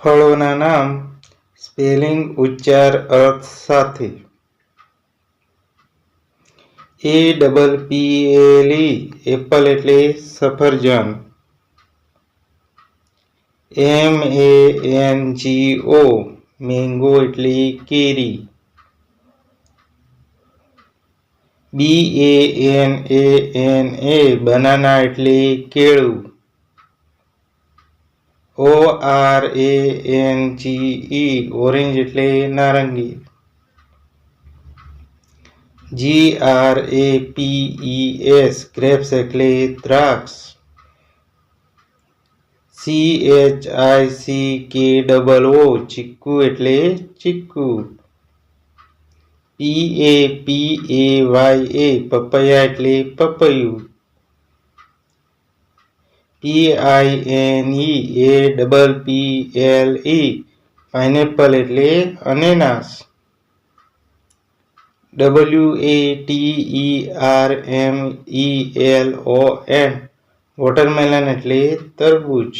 ફળોના નામ સ્પેલિંગ ઉચ્ચાર અર્થ સાથે. A double P L E apple એટલે સફરજન. M A N G O mango એટલે કેરી. B A N A N A banana એટલે કેળું. O R A N G E orange એટલે નારંગી. G R A P E S grapes એટલે દ્રાક્ષ. C H I C K double O chikoo એટલે ચીકુ પી એ પી એ Y એ papaya એટલે પપૈયું. P I N E A double P L E pineapple એટલે અનેનાસ W A T E R M E L O N watermelon એટલે તરબૂચ.